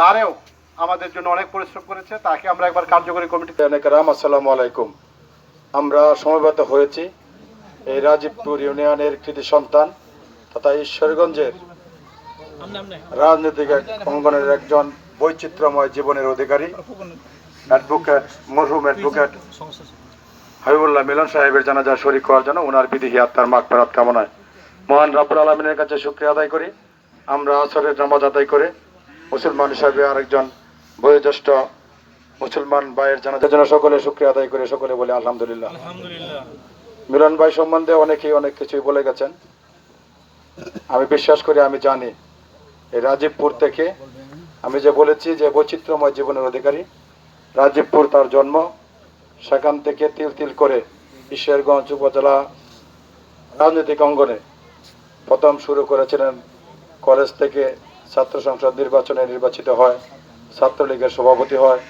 বারেও আমাদের জন্য অনেক পরিশ্রম করেছে, তাকে আমরা একবার কার্যকরী কমিটি রাম আসসালামু আলাইকুম। আমরা সমবেত হয়েছি এই রাজীবপুর ইউনিয়নের কৃতি সন্তান তথা ঈশ্বরগঞ্জের রাজনৈতিক অঙ্গনের একজন বৈচিত্র্যময় জীবনের অধিকারী অ্যাডভোকেট মরহুম অ্যাডভোকেট হাবিবুল্লাহ মিলন সাহেবের জানাজা শরীক হওয়ার জন্য ওনার বিধি আত্মার মাগ ফেরাত কামনায়। মহান রাব্বুল আলমিনের কাছে শুক্রিয়া আদায় করি। আমরা আসরের নামাজ আদায় করে মুসলমান হিসাবে আরেকজন বয়োজ্যেষ্ঠ মুসলমান ভাইয়ের জানাজার জন্য সকলে শুক্রিয়া আদায় করে সকলে বলে আলহামদুলিল্লাহ। মিলন ভাই সম্বন্ধে অনেকেই অনেক কিছুই বলে গেছেন। আমি বিশ্বাস করি আমি জানি এই রাজীবপুর থেকে আমি যে বলেছি যে বৈচিত্র্যময় জীবনের অধিকারী রাজীবপুর তার জন্ম। সেখান থেকে তিল তিল করে ঈশ্বরগঞ্জ উপজেলা রাজনৈতিক অঙ্গনে প্রথম শুরু করেছিলেন কলেজ থেকে ছাত্র সংসদ নির্বাচনে নির্বাচিত হয়, ছাত্রলীগের সভাপতি হয়,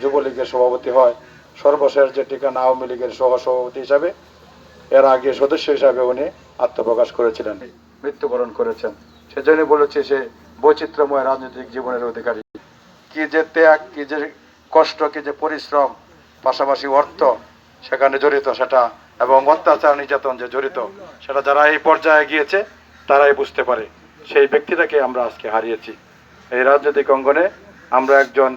যুবলীগের সভাপতি হয়, সর্বশেষ যে ঠিকানা আওয়ামী লীগের সহসভাপতি হিসাবে, এর আগে সদস্য হিসাবে উনি আত্মপ্রকাশ করেছিলেন, মৃত্যুবরণ করেছেন। সেজন্য বলেছি সে বৈচিত্র্যময় রাজনৈতিক জীবনের অধিকারী। কি যে ত্যাগ, কি যে কষ্ট, কি যে পরিশ্রম, পাশাপাশি অর্থ, সেখানে জড়িত সেটা এবং অত্যাচার নির্যাতন যে জড়িত, সেটা যারা এই পর্যায়ে গিয়েছে, তারাই বুঝতে পারে। সেই ব্যক্তিটাকে আমরা আজকে হারিয়েছি। এই রাজনৈতিক অঙ্গনে আমরা একজন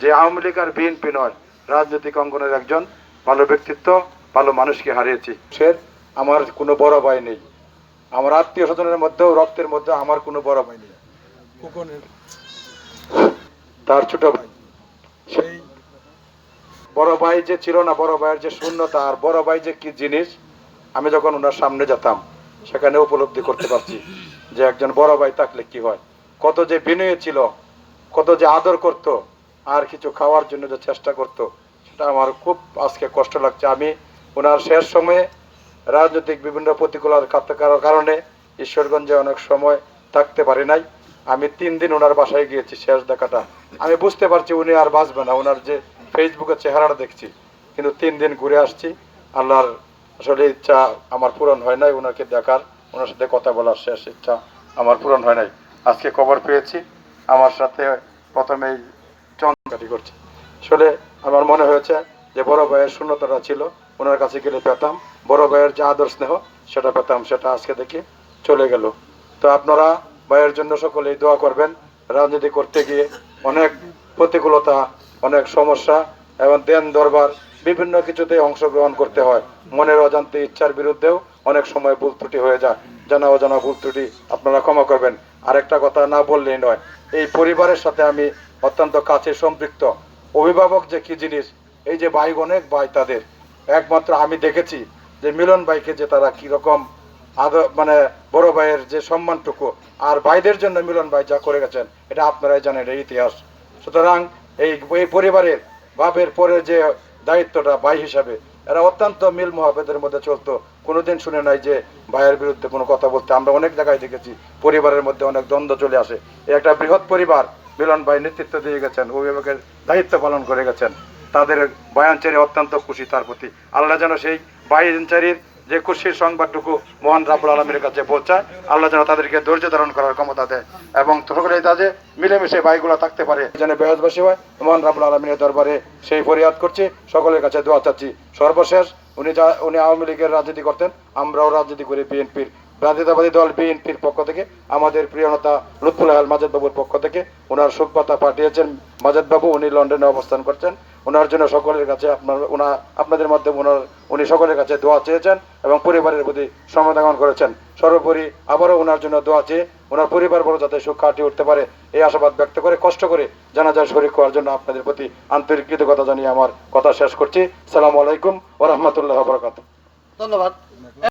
যে আওয়ামী লীগ আর বিএনপি নয় রাজনৈতিক অঙ্গনের একজন ভালো ব্যক্তিত্ব ভালো মানুষকে হারিয়েছি। সে আমার কোনো বড় ভাই নেই। আমার আত্মীয় স্বজনের মধ্যেও রক্তের মধ্যে আমার কোনো বড় ভাই নেই। তার ছোট ভাই। সেই বড় ভাই যে ছিল না বড় ভাইয়ের যে শূন্যতা আর বড় ভাই যে কি জিনিস আমি যখন ওনার সামনে যেতাম সেখানে উপলব্ধি করতে পারছি। যে একজন বড় ভাই থাকলে কি হয়? কত যে বিনয় ছিল, কত যে আদর করত, আর কিছু খাওয়ার জন্য যে চেষ্টা করত, সেটা আমার খুব আজকে কষ্ট লাগছে। আমি ওনার শেষ সময়ে রাজনৈতিক বিভিন্ন প্রতিকূলতার কারণে ঈশ্বরগঞ্জে অনেক সময় থাকতে পারি নাই। আমি তিন দিন ওনার বাসায় গিয়েছি শেষ দেখাটা। আমি বুঝতে পারছি উনি আর বাঁচবে না। ওনার যে ফেসবুকের চেহারাটা দেখছি, কিন্তু তিন দিন ঘুরে আসছি। আল্লাহর আসলে ইচ্ছা আমার পূরণ হয় নাই ওনাকে দেখার। ওনার সাথে কথা বলার শেষ ইচ্ছা আমার পূরণ হয় নাই। আজকে খবর পেয়েছি, আমার সাথে প্রথমেই চন্দ্রকাটি করছে। আসলে আমার মনে হয়েছে যে বড় ভাইয়ের শূন্যতাটা ছিল, ওনার কাছে গেলে পেতাম। বড় ভাইয়ের যে আদর স্নেহ, সেটা পেতাম, সেটা আজকে দেখি চলে গেল। তো আপনারা ভাইয়ের জন্য সকলেই দোয়া করবেন, রাজনীতি করতে গিয়ে অনেক প্রতিকূলতা, অনেক সমস্যা এবং দেন দরবার বিভিন্ন কিছুতে অংশগ্রহণ করতে হয়। মনের অজান্তে ইচ্ছার বিরুদ্ধেও অনেক সময় ভুল ত্রুটি হয়ে যায়। জানা অজানা ভুল ত্রুটি, আপনারা ক্ষমা করবেন। আরেকটা কথা না বললেই নয়, এই পরিবারের সাথে আমি অত্যন্ত কাছে সম্পৃক্ত। অভিভাবক যে কি জিনিস, এই যে ভাই অনেক ভাই তাদের। একমাত্র আমি দেখেছি যে মিলন ভাইকে যে তারা কীরকম আদর মানে বড় ভাইয়ের যে সম্মানটুকু, আর ভাইদের জন্য মিলন ভাই যা করে গেছেন, এটা আপনারাই জানেন এই ইতিহাস। সুতরাং এই এই পরিবারের বাপের পরে যে দায়িত্বটা ভাই হিসাবে, এরা অত্যন্ত মিল মহাবেদের মধ্যে চলতো। কোনোদিন শুনে নাই যে ভাইয়ের বিরুদ্ধে কোনো কথা বলতে। আমরা অনেক জায়গায় দেখেছি, পরিবারের মধ্যে অনেক দ্বন্দ্ব চলে আসে। একটা বৃহৎ পরিবার মিলন ভাই নেতৃত্ব দিয়ে গেছেন, অভিভাবকের দায়িত্ব পালন করে গেছেন। তাদের বায়ানচারী অত্যন্ত খুশি তার প্রতি। আল্লাহ যেন সেই বয়ানচারীর যে খুশির সংবাদটুকু মহান রাবুল আলমীর কাছে পৌঁছায়, আল্লাহ যেন তাদেরকে ধৈর্য ধারণ করার ক্ষমতা দেয় এবং সকলে তাদের মিলেমিশে ভাইগুলো থাকতে পারে। যেন বেহজবাসী হয়, মহান রাবুল আলমীর দরবারে সেই ফরিয়াদ করছি, সকলের কাছে দোয়া চাচ্ছি। সর্বশেষ, উনি যা, উনি আওয়ামী লীগের রাজনীতি করতেন, আমরাও রাজনীতি করি বিএনপির। রাজনীতিবাদী দল বিএনপির পক্ষ থেকে, আমাদের প্রিয় নেতা লুৎফুল আহল মাজেদ বাবুর পক্ষ থেকে ওনার শোকবার্তা পাঠিয়েছেন। মাজেদ বাবু, উনি লন্ডনে অবস্থান করছেন। ওনার জন্য সকলের কাছে আপনার, ওনা, আপনাদের মাধ্যমে ওনার, উনি সকলের কাছে দোয়া চেয়েছেন এবং পরিবারের প্রতি সমাধান করেছেন। সর্বোপরি আবারও ওনার জন্য দোয়া চেয়ে ওনার পরিবার বড় যাতে সুখ কাটিয়ে উঠতে পারে, এই আশাবাদ ব্যক্ত করে, কষ্ট করে জানাজার শরীর করার জন্য আপনাদের প্রতি আন্তরিক কৃতজ্ঞতা জানিয়ে আমার কথা শেষ করছি। সালাম আলাইকুম ও রহমতুল্লাহ বরকাত ধন্যবাদ।